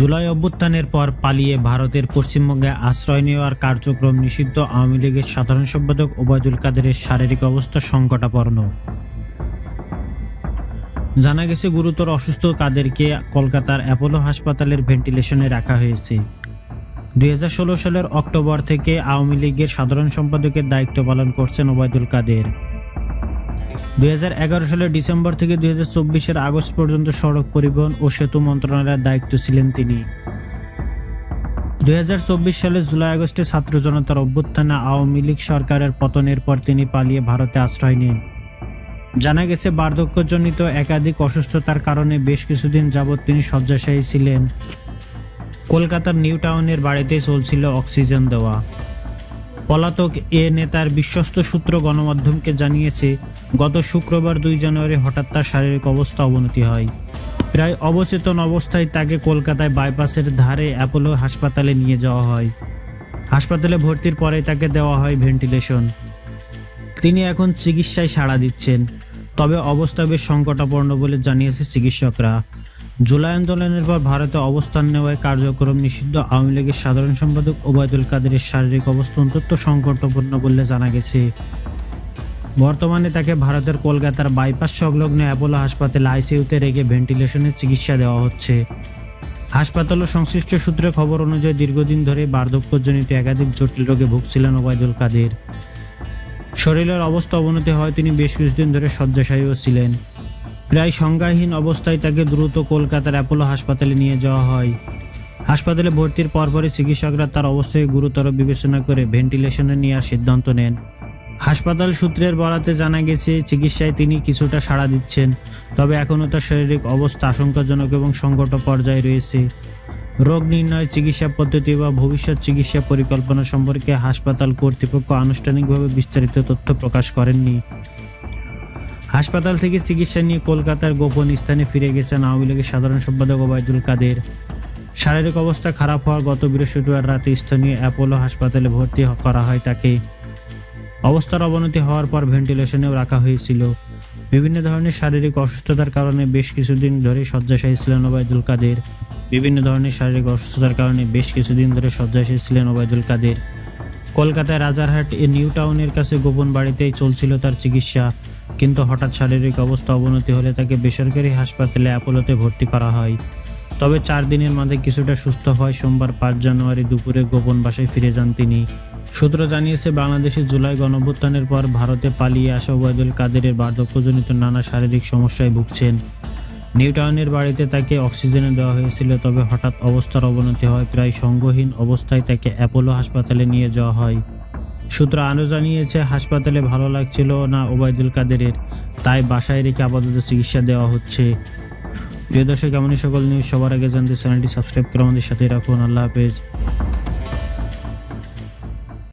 জুলাই অভ্যুত্থানের পর পালিয়ে ভারতের পশ্চিমবঙ্গে আশ্রয় নেওয়ার কার্যক্রম নিষিদ্ধ আওয়ামী লীগের সাধারণ সম্পাদক ওবায়দুল কাদেরের শারীরিক অবস্থা সংকটাপন্ন। জানা গেছে, গুরুতর অসুস্থ কাদেরকে কলকাতার অ্যাপোলো হাসপাতালের ভেন্টিলেশনে রাখা হয়েছে। দু হাজার ষোলো সালের অক্টোবর থেকে আওয়ামী লীগের সাধারণ সম্পাদকের দায়িত্ব পালন করছেন ওবায়দুল কাদের। দুই সালের ডিসেম্বর থেকে দুই হাজার আগস্ট পর্যন্ত সড়ক পরিবহন ও সেতু মন্ত্রণালয়ের দায়িত্ব ছিলেন তিনি। দুই সালের জুলাই আগস্টে ছাত্র জনতার অভ্যুত্থানে আওয়ামী লীগ সরকারের পতনের পর তিনি পালিয়ে ভারতে আশ্রয় নেন। জানা গেছে, বার্ধক্যজনিত একাধিক অসুস্থতার কারণে বেশ কিছুদিন যাবৎ তিনি শয্যাশায়ী ছিলেন। কলকাতার নিউ টাউনের বাড়িতে চলছিল অক্সিজেন দেওয়া। পলাতক এ নেতার বিশ্বস্ত সূত্র গণমাধ্যমকে জানিয়েছে, গত শুক্রবার দুই জানুয়ারি হঠাৎ তার শারীরিক অবস্থা অবনতি হয়। প্রায় অবচেতন অবস্থায় তাকে কলকাতায় বাইপাসের ধারে অ্যাপোলো হাসপাতালে নিয়ে যাওয়া হয়। হাসপাতালে ভর্তির পরে তাকে দেওয়া হয় ভেন্টিলেশন। তিনি এখন চিকিৎসায় সাড়া দিচ্ছেন, তবে অবস্থা বেশ সংকটাপন্ন বলে জানিয়েছে চিকিৎসকরা। জুলাই আন্দোলনের পর ভারতে অবস্থান নেওয়ায় কার্যক্রম নিষিদ্ধ। আওয়ামী লীগের সাধারণ সম্পাদক ওবায়দুল কাদেরের শারীরিক অবস্থা অত্যন্ত সংকটপূর্ণ বলে জানা গেছে। বর্তমানে তাকে ভারতের কলকাতার বাইপাস সংলগ্ন অ্যাপোলো হাসপাতালে আইসিইউতে রেখে ভেন্টিলেশনের চিকিৎসা দেওয়া হচ্ছে। হাসপাতাল ও সংশ্লিষ্ট সূত্রে খবর অনুযায়ী দীর্ঘদিন ধরে বার্ধক্যজনিত একাধিক জটিল রোগে ভুগছিলেন ওবায়দুল কাদের। শরীরের অবস্থা অবনতি হয় তিনি বেশ কিছুদিন ধরে শয্যাশায়ীও ছিলেন। প্রায় সংজ্ঞাহীন অবস্থায় তাকে দ্রুত কলকাতার অ্যাপোলো হাসপাতালে নিয়ে যাওয়া হয়। হাসপাতালে ভর্তির পরপরই চিকিৎসকরা তার অবস্থাকে গুরুতর বিবেচনা করে ভেন্টিলেশনে নেওয়ার সিদ্ধান্ত নেন। হাসপাতাল সূত্রের বরাতে জানা গেছে, চিকিৎসায় তিনি কিছুটা সাড়া দিচ্ছেন, তবে এখনও তার শারীরিক অবস্থা আশঙ্কাজনক এবং সংকট পর্যায়ে রয়েছে। রোগ নির্ণয়, চিকিৎসা পদ্ধতি বা ভবিষ্যৎ চিকিৎসা পরিকল্পনা সম্পর্কে হাসপাতাল কর্তৃপক্ষ আনুষ্ঠানিকভাবে বিস্তারিত তথ্য প্রকাশ করেননি। হাসপাতাল থেকে চিকিৎসা নিয়ে কলকাতার গোপন স্থানে ফিরে গেছেন আওয়ামী লীগের সাধারণ সম্পাদক ওবায়দুল কাদের। শারীরিক অবস্থা খারাপ হওয়ার গত বৃহস্পতিবার রাতে স্থানীয় অ্যাপোলো হাসপাতালে ভর্তি করা হয় তাকে। অবস্থার অবনতি হওয়ার পর ভেন্টিলেশনেও রাখা হয়েছিল। বিভিন্ন ধরনের শারীরিক অসুস্থতার কারণে বেশ কিছুদিন ধরে শয্যাশায়ী ছিলেন ওবায়দুল কাদের। বিভিন্ন ধরনের শারীরিক অসুস্থতার কারণে বেশ কিছুদিন ধরে শয্যাশায়ী ছিলেন ওবায়দুল কাদের। কলকাতায় রাজারহাট এ নিউ টাউনের কাছে গোপন বাড়িতেই চলছিল তার চিকিৎসা। কিন্তু হঠাৎ শারীরিক অবস্থা অবনতি হলে তাকে বেসরকারি হাসপাতালে অ্যাপোলোতে ভর্তি করা হয়। তবে চার দিনের মাঝে কিছুটা সুস্থ হয়। সোমবার পাঁচ জানুয়ারি দুপুরে গোপন বাসায় ফিরে যান তিনি। সূত্র জানিয়েছে বাংলাদেশে জুলাই গণঅভ্যুত্থানের পর ভারতে পালিয়ে আসা ওবায়দুল কাদেরের বার্ধক্যজনিত নানা শারীরিক সমস্যায় ভুগছেন। নিউ টাউনের বাড়িতে তাকে অক্সিজেনে দেওয়া হয়েছিল, তবে হঠাৎ অবস্থার অবনতি হয়। প্রায় সঙ্গহীন অবস্থায় তাকে অ্যাপোলো হাসপাতালে নিয়ে যাওয়া হয়। সূত্র আরও জানিয়েছে, হাসপাতালে ভালো লাগছিল না ওবায়দুল কাদেরের, তাই বাসায় রেখে আপাতত চিকিৎসা দেওয়া হচ্ছে। প্রিয় দর্শক, এমনই সকল নিউজ সবার আগে জানতে চ্যানেলটি সাবস্ক্রাইব করে আমাদের সাথে রাখুন। আল্লাহ হাফেজ।